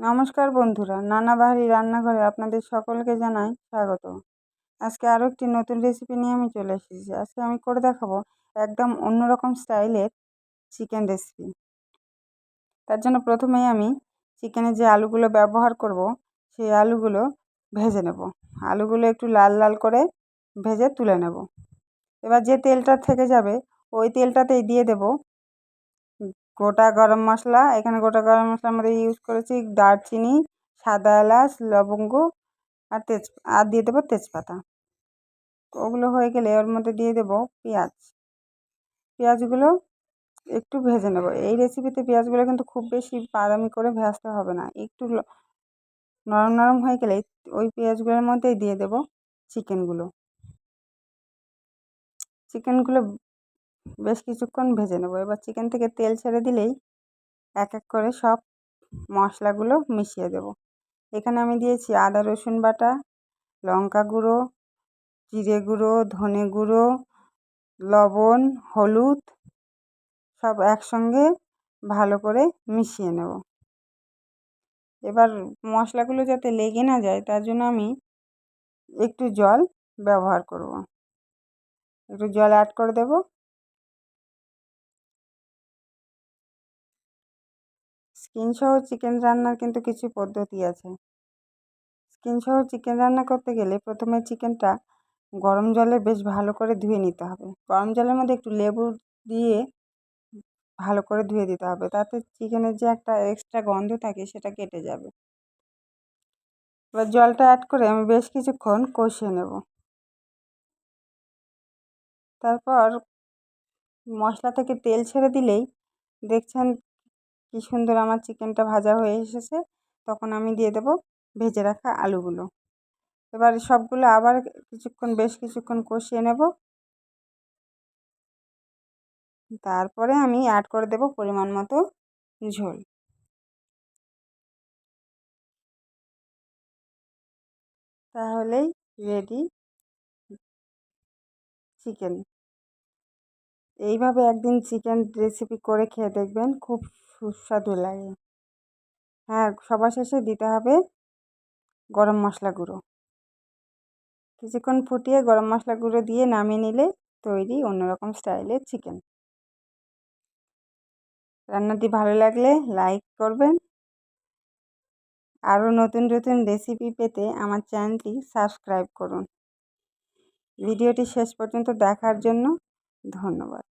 নমস্কার বন্ধুরা নানাবাড়ি রান্নাঘরে আপনাদের সকলকে জানাই স্বাগত। আজকে আরও একটি নতুন রেসিপি নিয়ে আমি চলে এসেছি। আজকে আমি করে দেখাবো একদম অন্যরকম স্টাইলের চিকেন রেসিপি তার জন্য প্রথমেই আমি চিকেনের যে আলুগুলো ব্যবহার করব, সেই আলুগুলো ভেজে নেব। আলুগুলো একটু লাল লাল করে ভেজে তুলে নেব। এবার যে তেলটা থেকে যাবে, ওই তেলটাতেই দিয়ে দেব গোটা গরম মশলা, এখানে গোটা গরম মশলার মধ্যে ইউজ করেছি দারচিনি, সাদা এলাচ, লবঙ্গ আর তেজ, আর দিয়ে দেবো তেজপাতা। ওগুলো হয়ে গেলে ওর মধ্যে দিয়ে দেবো পেঁয়াজ। পেঁয়াজগুলো একটু ভেজে নেব। এই রেসিপিতে পেঁয়াজগুলো কিন্তু খুব বেশি বাদামি করে ভেজতে হবে না। একটু নরম নরম হয়ে গেলে ওই পেঁয়াজগুলোর মধ্যেই দিয়ে দেবো চিকেনগুলো চিকেনগুলো বেশ কিছুক্ষণ ভেজে নেব। এবার চিকেন থেকে তেল ছেড়ে দিলেই এক এক করে সব মশলাগুলো মিশিয়ে দেব। এখানে আমি দিয়েছি আদা, রসুন বাটা, লঙ্কা গুঁড়ো, জিরে গুঁড়ো, ধনে গুঁড়ো, লবণ, হলুদ, সব একসঙ্গে ভালো করে মিশিয়ে নেব। এবার মশলাগুলো যাতে লেগে না যায়, তার জন্য আমি একটু জল ব্যবহার করব। একটু জল অ্যাড করে দেবো। স্কিন সহ চিকেন রান্নার কিন্তু কিছু পদ্ধতি আছে। স্কিন সহ চিকেন রান্না করতে গেলে প্রথমে চিকেনটা গরম জলে বেশ ভালো করে ধুয়ে নিতে হবে। গরম জলের মধ্যে একটু লেবু দিয়ে ভালো করে ধুয়ে দিতে হবে। তাতে চিকেনের যে একটা এক্সট্রা গন্ধ থাকে সেটা কেটে যাবে। এবার জলটা অ্যাড করে আমি বেশ কিছুক্ষণ কষিয়ে নেব। তারপর মশলা থেকে তেল ছেড়ে দিলেই দেখছেন কী সুন্দর আমার চিকেনটা ভাজা হয়ে এসেছে। তখন আমি দিয়ে দেবো ভেজে রাখা আলুগুলো। এবার সবগুলো আবার কিছুক্ষণ, বেশ কিছুক্ষণ কষিয়ে নেব। তারপরে আমি অ্যাড করে দেব পরিমাণ মতো ঝোল। তাহলেই রেডি চিকেন এইভাবে একদিন চিকেন রেসিপি করে খেয়ে দেখবেন, খুব সুস্বাদু লাগে। হ্যাঁ সবার শেষে দিতে হবে গরম মশলা গুঁড়ো। কিছুক্ষণ ফুটিয়ে গরম মশলা গুঁড়ো দিয়ে নামিয়ে নিলে তৈরি অন্যরকম স্টাইলের চিকেন। রান্নাটি ভালো লাগলে লাইক করবেন। আরও নতুন নতুন রেসিপি পেতে আমার চ্যানেলটি সাবস্ক্রাইব করুন। ভিডিওটি শেষ পর্যন্ত দেখার জন্য ধন্যবাদ।